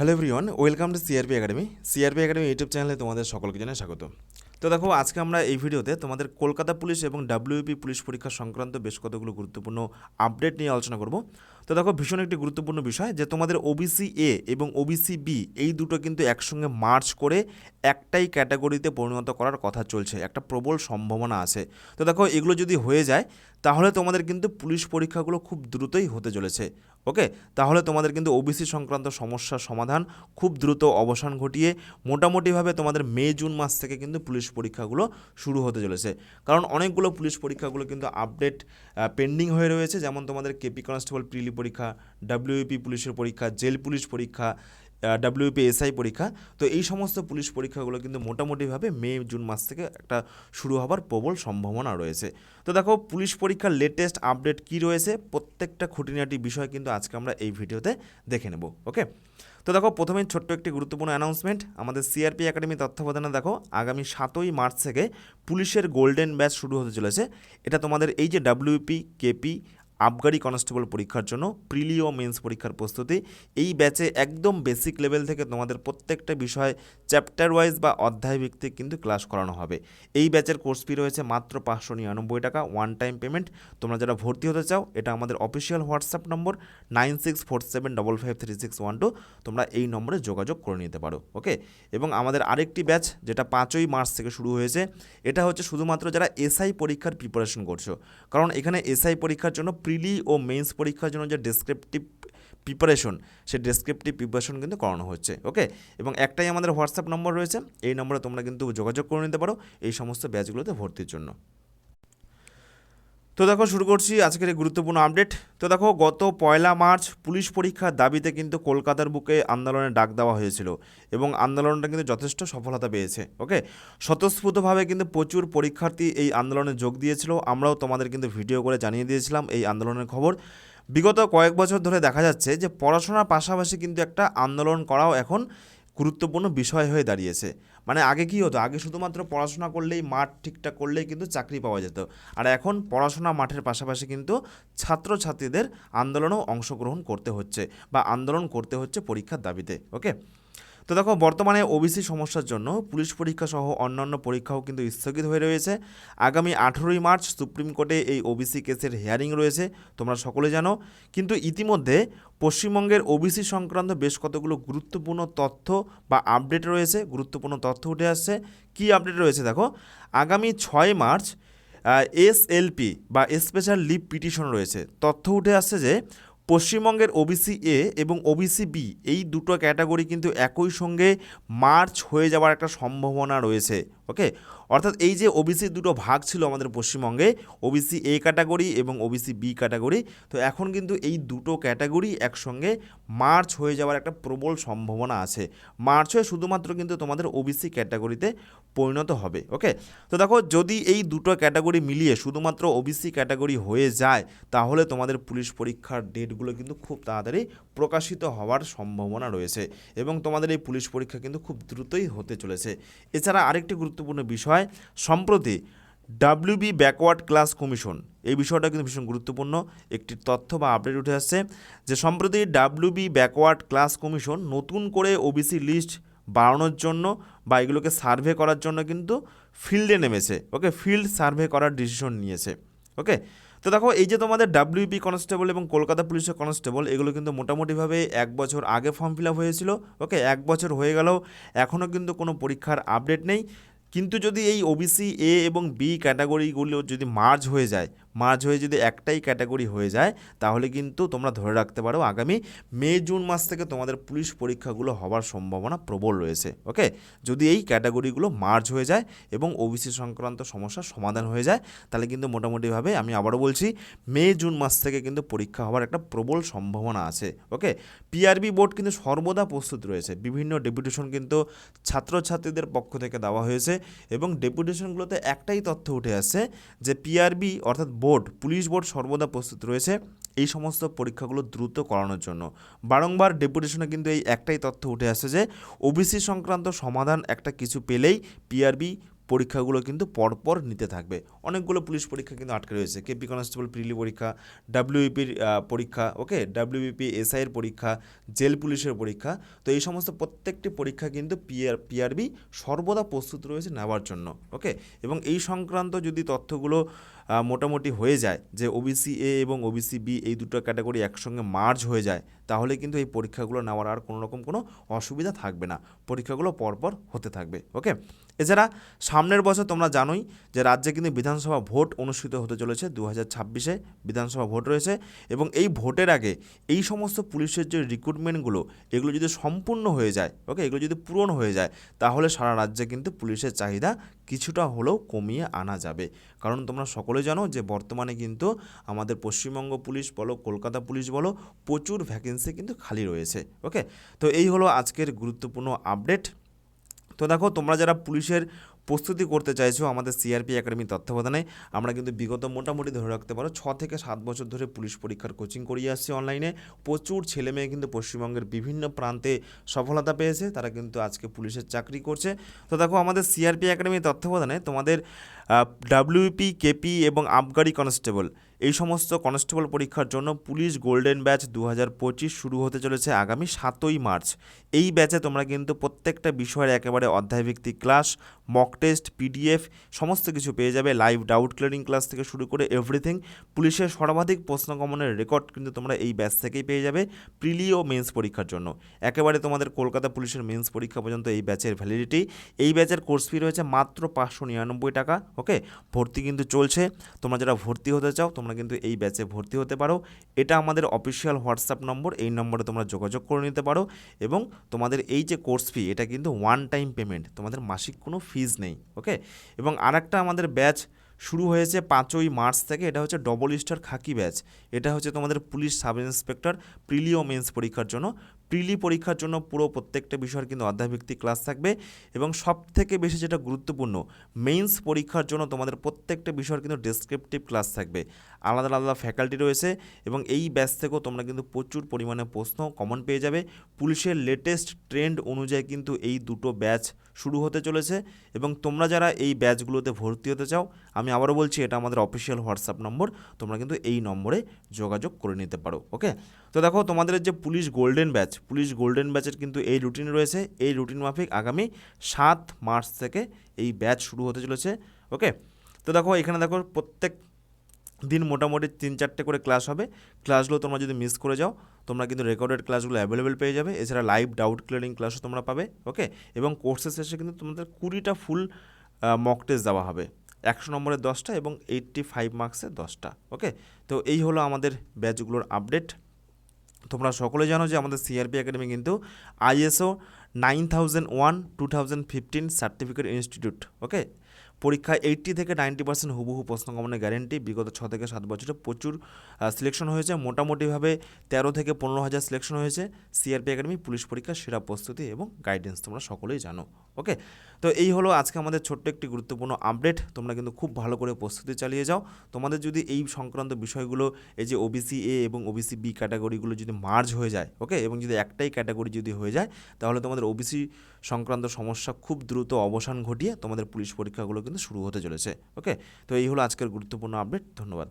Hello everyone welcome to CRP academy CRP academy YouTube চ্যানেলে তোমাদের সকলকে জানাই স্বাগত। তো দেখো, আজকে আমরা এই ভিডিওতে তোমাদের কলকাতা পুলিশ এবং ডাব্লিউপি পুলিশ পরীক্ষা সংক্রান্ত বেশ কতগুলো গুরুত্বপূর্ণ আপডেট নিয়ে আলোচনা করব। তো দেখো, ভীষণ একটি গুরুত্বপূর্ণ বিষয় যে তোমাদের ওবিসি এ এবং ওবিসি বি এই দুটো কিন্তু একসঙ্গে মার্চ করে একটাই ক্যাটাগরিতে পরিণত করার কথা চলছে। একটা প্রবল সম্ভাবনা আছে। তো দেখো, এগুলো যদি হয়ে যায়, তাহলে তোমাদের কিন্তু পুলিশ পরীক্ষাগুলো খুব দ্রুতই হতে চলেছে। ওকে তাহলে তোমাদের কিন্তু ওবিসি সংক্রান্ত সমস্যার সমাধান খুব দ্রুত অবসান ঘটিয়ে মোটামুটিভাবে তোমাদের মে, জুন মাস থেকে কিন্তু পুলিশ পরীক্ষাগুলো শুরু হতে চলেছে। কারণ অনেকগুলো পুলিশ পরীক্ষাগুলো কিন্তু আপডেট পেন্ডিং হয়ে রয়েছে। যেমন তোমাদের কেপি কনস্টেবল প্রিলি পরীক্ষা ডাব্লিউপি পুলিশের পরীক্ষা, জেল পুলিশ পরীক্ষা ডাব্লিউপি এসআই পরীক্ষা। তো এই সমস্ত পুলিশ পরীক্ষাগুলো কিন্তু মোটামুটিভাবে মে, জুন মাস থেকে একটা শুরু হবার প্রবল সম্ভাবনা রয়েছে। তো দেখো, পুলিশ পরীক্ষার লেটেস্ট আপডেট কি রয়েছে? প্রত্যেকটা খুঁটিনাটি বিষয় কিন্তু আজকে আমরা এই ভিডিওতে দেখে নেব ওকে তো দেখো, প্রথমেই ছোট্ট একটি গুরুত্বপূর্ণ অ্যানাউন্সমেন্ট আমাদের সিআরপি একাডেমি তত্ত্বাবধানে দেখো, আগামী সাতই মার্চ থেকে পুলিশের গোল্ডেন ব্যাচ শুরু হতে চলেছে। এটা তোমাদের এই যে ডাব্লিউপি কেপি আবগারি কনস্টেবল পরীক্ষার জন্য প্রিলি ও মেন্স পরীক্ষার প্রস্তুতি। এই ব্যাচে একদম বেসিক লেভেল থেকে তোমাদের প্রত্যেকটা বিষয় চ্যাপ্টার ওয়াইজ বা অধ্যায় ভিত্তিক কিন্তু ক্লাস করানো হবে। এই ব্যাচের কোর্স ফি রয়েছে মাত্র পাঁচশো নিরানব্বই টাকা ওয়ান টাইম পেমেন্ট তোমরা যারা ভর্তি হতে চাও, এটা আমাদের official WhatsApp number nine six four seven double five three six one two তোমরা এই নম্বরে যোগাযোগ করে নিতে পারো ওকে এবং আমাদের আরেকটি ব্যাচ, যেটা পাঁচই মার্চ থেকে শুরু হয়েছে, এটা হচ্ছে শুধুমাত্র যারা এসআই পরীক্ষার প্রিপারেশন করছ। কারণ এখানে এসআই পরীক্ষার জন্য প্রিলি ও মেন্স পরীক্ষার জন্য যে ডেসক্রিপটিভ প্রিপারেশন সে ডেসক্রিপটিভ প্রিপারেশন কিন্তু করানো হচ্ছে ওকে এবং একটাই আমাদের হোয়াটসঅ্যাপ নম্বর রয়েছে, এই নম্বরে তোমরা কিন্তু যোগাযোগ করে নিতে পারো এই সমস্ত ব্যাচগুলোতে ভর্তির জন্য। তো দেখো, শুরু করছি আজকের এই গুরুত্বপূর্ণ আপডেট তো দেখো, গত পয়লা মার্চ পুলিশ পরীক্ষার দাবিতে কিন্তু কলকাতার বুকে আন্দোলনের ডাক দেওয়া হয়েছিল এবং আন্দোলনটা কিন্তু যথেষ্ট সফলতা পেয়েছে ওকে স্বতঃস্ফূর্তভাবে কিন্তু প্রচুর পরীক্ষার্থী এই আন্দোলনে যোগ দিয়েছিল। আমরাও তোমাদের কিন্তু ভিডিও করে জানিয়ে দিয়েছিলাম এই আন্দোলনের খবর। বিগত কয়েক বছর ধরে দেখা যাচ্ছে যে পড়াশোনার পাশাপাশি কিন্তু একটা আন্দোলন করাও এখন গুরুত্বপূর্ণ বিষয় হয়ে দাঁড়িয়েছে। মানে আগে কী হতো? আগে শুধুমাত্র পড়াশোনা করলেই মাঠ ঠিকঠাক করলেই কিন্তু চাকরি পাওয়া যেত। আর এখন পড়াশোনা মাঠের পাশাপাশি কিন্তু ছাত্রছাত্রীদের আন্দোলনেও অংশগ্রহণ করতে হচ্ছে বা আন্দোলন করতে হচ্ছে পরীক্ষার দাবিতে ওকে তো দেখো, বর্তমানে ওবিসি সমস্যার জন্য পুলিশ পরীক্ষা সহ অন্যান্য পরীক্ষাও কিন্তু স্থগিত হয়ে রয়েছে। আগামী আঠেরোই মার্চ সুপ্রিম কোর্টে এই ওবিসি কেসের হিয়ারিং রয়েছে, তোমরা সকলে জানো। কিন্তু ইতিমধ্যে পশ্চিমবঙ্গের ওবিসি সংক্রান্ত বেশ কতগুলো গুরুত্বপূর্ণ তথ্য বা আপডেট রয়েছে, গুরুত্বপূর্ণ তথ্য উঠে আসছে। কি আপডেট রয়েছে দেখো, আগামী ছয় মার্চ এসএলপি বা স্পেশাল লিভ পিটিশন রয়েছে। তথ্য উঠে আসছে যে পশ্চিমবঙ্গের ওবিসি এ এবং ওবিসি বি এই দুটো ক্যাটাগরি কিন্তু একই সঙ্গে মার্চ হয়ে যাওয়ার একটা সম্ভাবনা রয়েছে। ওকে অর্থাৎ এই যে ওবিসি দুটো ভাগ ছিল আমাদের পশ্চিমবঙ্গে ওবিসি এ ক্যাটাগরি এবং ওবিসি বি ক্যাটাগরি তো এখন কিন্তু এই দুটো ক্যাটাগরি একসঙ্গে মার্চ হয়ে যাওয়ার একটা প্রবল সম্ভাবনা আছে। মার্চ হয়ে শুধুমাত্র কিন্তু তোমাদের ওবিসি ক্যাটাগরিতে পরিণত হবে। ওকে তো দেখো, যদি এই দুটো ক্যাটাগরি মিলিয়ে শুধুমাত্র ওবিসি ক্যাটাগরি হয়ে যায়, তাহলে তোমাদের পুলিশ পরীক্ষার ডেটগুলো কিন্তু খুব তাড়াতাড়ি প্রকাশিত হওয়ার সম্ভাবনা রয়েছে এবং তোমাদের এই পুলিশ পরীক্ষা কিন্তু খুব দ্রুতই হতে চলেছে। এছাড়া আরেকটি গুরুত্বপূর্ণ বিষয়, সম্প্রতি ডাব্লিউবি ব্যাকওয়ার্ড ক্লাস কমিশন এই বিষয়টা কিন্তু ভীষণ গুরুত্বপূর্ণ, একটি তথ্য বা আপডেট উঠে আসছে যে সম্প্রতি ডাব্লিউবি ব্যাকওয়ার্ড ক্লাস কমিশন নতুন করে ওবিসি লিস্ট বাড়ানোর জন্য বা এগুলোকে সার্ভে করার জন্য কিন্তু ফিল্ডে নেমেছে ওকে ফিল্ড সার্ভে করার ডিসিশন নিয়েছে ওকে তো দেখো, এই যে তোমাদের ডাব্লিউপি কনস্টেবল এবং কলকাতা পুলিশের কনস্টেবল এগুলো কিন্তু মোটামুটিভাবে এক বছর আগে ফর্ম ফিল আপ হয়েছিল ওকে এক বছর হয়ে গেলেও এখনও কিন্তু কোনো পরীক্ষার আপডেট নেই। কিন্তু যদি এই ওবিসি এ এবং বি ক্যাটাগরিগুলো যদি মার্জ হয়ে যায় মার্জ হয়ে যদি একটাই ক্যাটাগরি হয়ে যায়, তাহলে কিন্তু তোমরা ধরে রাখতে পারো আগামী মে, জুন মাস থেকে তোমাদের পুলিশ পরীক্ষাগুলো হওয়ার সম্ভাবনা প্রবল রয়েছে, ওকে? যদি এই ক্যাটাগরিগুলো মার্জ হয়ে যায় এবং ওবিসি সংক্রান্ত সমস্যার সমাধান হয়ে যায়, তাহলে কিন্তু মোটামুটিভাবে আমি আবারও বলছি, মে, জুন মাস থেকে কিন্তু পরীক্ষা হওয়ার একটা প্রবল সম্ভাবনা আছে, ওকে? পিআরবি বোর্ড কিন্তু সর্বদা প্রস্তুত রয়েছে, বিভিন্ন ডেপুটেশন কিন্তু ছাত্রছাত্রীদের পক্ষ থেকে দেওয়া হয়েছে এবং ডেপুটেশনগুলোতে একটাই তথ্য উঠে আসছে যে পিআরবি অর্থাৎ বোর্ড, পুলিশ বোর্ড সর্বদা প্রস্তুত রয়েছে এই সমস্ত পরীক্ষাগুলো দ্রুত করানোর জন্য। বারংবার ডেপুটেশনে কিন্তু এই একটাই তথ্য উঠে আসছে যে, ওবিসি সংক্রান্ত সমাধান একটা কিছু পেলেই পিআরবি পরীক্ষাগুলো কিন্তু পরপর নিতে থাকবে। অনেকগুলো পুলিশ পরীক্ষা কিন্তু আটকে রয়েছে। কেপি কনস্টেবল প্রিলি পরীক্ষা ডাব্লিউপির পরীক্ষা, ওকে? ডাব্লিউবিপি এসআইয়ের পরীক্ষা, জেল পুলিশের পরীক্ষা। তো এই সমস্ত প্রত্যেকটি পরীক্ষা কিন্তু পিআর, পিআরবি সর্বদা প্রস্তুত রয়েছে নেওয়ার জন্য, ওকে? এবং এই সংক্রান্ত যদি তথ্যগুলো মোটামুটি হয়ে যায় যে ওবিসি এ এবং ওবিসি বি এই দুটো ক্যাটাগরি একসঙ্গে মার্জ হয়ে যায়, তাহলে কিন্তু এই পরীক্ষাগুলো নেওয়ার আর কোনো রকম কোনো অসুবিধা থাকবে না। পরীক্ষাগুলো পরপর হতে থাকবে ওকে এছাড়া সামনের বছর তোমরা জানোই যে রাজ্যে কিন্তু বিধানসভা ভোট অনুষ্ঠিত হতে চলেছে দু হাজার ছাব্বিশে বিধানসভা ভোট রয়েছে এবং এই ভোটের আগে এই সমস্ত পুলিশের যে রিক্রুটমেন্টগুলো এগুলো যদি সম্পূর্ণ হয়ে যায় ওকে এগুলো যদি পূরণ হয়ে যায়, তাহলে সারা রাজ্যে কিন্তু পুলিশের চাহিদা কিছুটা হলেও কমিয়ে আনা যাবে। কারণ তোমরা সকলে জানো যে বর্তমানে কিন্তু আমাদের পশ্চিমবঙ্গ পুলিশ বলো, কলকাতা পুলিশ বলো, প্রচুর ভ্যাকেন্সি কিন্তু খালি রয়েছে ওকে তো এই হলো আজকের গুরুত্বপূর্ণ আপডেট তো দেখো, তোমরা যারা পুলিশের প্রস্তুতি করতে চাইছো আমাদের সিআরপি একাডেমি তত্ত্বাবধানে, আমরা কিন্তু বিগত মোটামুটি ধরে রাখতে পারো, ছ থেকে সাত বছর ধরে পুলিশ পরীক্ষার কোচিং করিয়ে আসছি অনলাইনে প্রচুর ছেলে মেয়ে কিন্তু পশ্চিমবঙ্গের বিভিন্ন প্রান্তে সফলতা পেয়েছে, তারা কিন্তু আজকে পুলিশের চাকরি করছে। তো দেখো, আমাদের সিআরপি একাডেমির তত্ত্বাবধানে তোমাদের ডাব্লিউপি কেপি এবং আবগারি কনস্টেবল এই সমস্ত কনস্টেবল পরীক্ষার জন্য পুলিশ গোল্ডেন ব্যাচ দু হাজার পঁচিশ শুরু হতে চলেছে আগামী সাতই মার্চ। এই ব্যাচে তোমরা কিন্তু প্রত্যেকটা বিষয়ের একেবারে অধ্যায়ভিত্তিক class mock test P D F সমস্ত কিছু পেয়ে যাবে। লাইভ ডাউট ক্লিয়ারিং ক্লাস থেকে শুরু করে এভরিথিং পুলিশের সর্বাধিক প্রশ্নকমনের রেকর্ড কিন্তু তোমরা এই ব্যাচ থেকেই পেয়ে যাবে প্রিলি ও মেন্স পরীক্ষার জন্য। একেবারে তোমাদের কলকাতা পুলিশের মেন্স পরীক্ষা পর্যন্ত এই ব্যাচের ভ্যালিডিটি এই ব্যাচের কোর্স ফি রয়েছে মাত্র পাঁচশো নিরানব্বই টাকা ওকে ভর্তি কিন্তু চলছে। তোমরা যারা ভর্তি হতে চাও, তোমরা কিন্তু এই ব্যাচে ভর্তি হতে পারো। এটা আমাদের অফিসিয়াল হোয়াটসঅ্যাপ নম্বর, এই নম্বরে তোমরা যোগাযোগ করে নিতে পারো এবং তোমাদের এই যে কোর্স ফি এটা কিন্তু ওয়ান টাইম পেমেন্ট তোমাদের মাসিক কোনো ফিজ নেই ওকে এবং আরেকটা আমাদের ব্যাচ শুরু হয়েছে পাঁচই মার্চ থেকে, এটা হচ্ছে ডবল স্টার খাকি ব্যাচ এটা হচ্ছে তোমাদের পুলিশ সাব ইন্সপেক্টর প্রিলি ও মেন্স পরীক্ষার জন্য। প্রিলি পরীক্ষার জন্য পুরো প্রত্যেকটা বিষয়ের কিন্তু অধ্যায়ভিত্তিক ক্লাস থাকবে এবং সব থেকে বেশি যেটা গুরুত্বপূর্ণ মেন্স পরীক্ষার জন্য তোমাদের প্রত্যেকটা বিষয়ের কিন্তু ডেসক্রিপটিভ ক্লাস থাকবে। আলাদা আলাদা ফ্যাকাল্টি রয়েছে এবং এই ব্যাচ থেকেও তোমরা কিন্তু প্রচুর পরিমাণে প্রশ্ন কমন পেয়ে যাবে। পুলিশের লেটেস্ট ট্রেন্ড অনুযায়ী কিন্তু এই দুটো ব্যাচ শুরু হতে চলেছে এবং তোমরা যারা এই ব্যাচগুলোতে ভর্তি হতে চাও, আমি আবারও বলছি এটা আমাদের অফিসিয়াল হোয়াটসঅ্যাপ নম্বর তোমরা কিন্তু এই নম্বরে যোগাযোগ করে নিতে পারো ওকে তো দেখো, তোমাদের যে police golden batch police golden ব্যাচের কিন্তু এই রুটিন রয়েছে। এই রুটিন মাফিক আগামী সাত মার্চ থেকে এই ব্যাচ শুরু হতে চলেছে ওকে তো দেখো, এখানে দেখো প্রত্যেক দিন মোটামুটি তিন চারটে করে ক্লাস হবে। ক্লাসগুলো তোমরা যদি মিস করে যাও, তোমরা কিন্তু রেকর্ডেড ক্লাসগুলো অ্যাভেলেবেল পেয়ে যাবে। এছাড়া লাইভ ডাউট ক্লিয়ারিং ক্লাসও তোমরা পাবে ওকে এবং কোর্সের শেষে কিন্তু তোমাদের কুড়িটা ফুল মক টেস্ট দেওয়া হবে। একশো নম্বরের দশটা এবং এইট্টি ফাইভ মার্কসের দশটা ওকে তো এই হলো আমাদের ব্যাচগুলোর আপডেট তোমরা সকলে জানো যে আমাদের সিআরপি একাডেমি কিন্তু ISO nine thousand one two thousand fifteen certificate institute okay পরীক্ষায় এইট্টি থেকে নাইনটি পার্সেন্ট হুবহু প্রশ্ন কমনের গ্যারেন্টি বিগত ছ থেকে সাত বছরে প্রচুর সিলেকশন হয়েছে। মোটামুটিভাবে তেরো থেকে পনেরো হাজার সিলেকশন হয়েছে। সিআরপি একাডেমি পুলিশ পরীক্ষার সেরা প্রস্তুতি এবং গাইডেন্স তোমরা সকলেই জানো। ওকে তো এই হলো আজকে আমাদের ছোট্ট একটি গুরুত্বপূর্ণ আপডেট তোমরা কিন্তু খুব ভালো করে প্রস্তুতি চালিয়ে যাও। তোমাদের যদি এই সংক্রান্ত বিষয়গুলো, এই যে ওবিসি এ এবং ওবিসি বি ক্যাটাগরিগুলো যদি মার্জ হয়ে যায় ওকে এবং যদি একটাই ক্যাটাগরি যদি হয়ে যায়, তাহলে তোমাদের ওবিসি সংক্রান্ত সমস্যা খুব দ্রুত অবসান ঘটিয়ে তোমাদের পুলিশ পরীক্ষাগুলো কিন্তু শুরু হতে চলেছে ওকে তো এই হলো আজকের গুরুত্বপূর্ণ আপডেট ধন্যবাদ।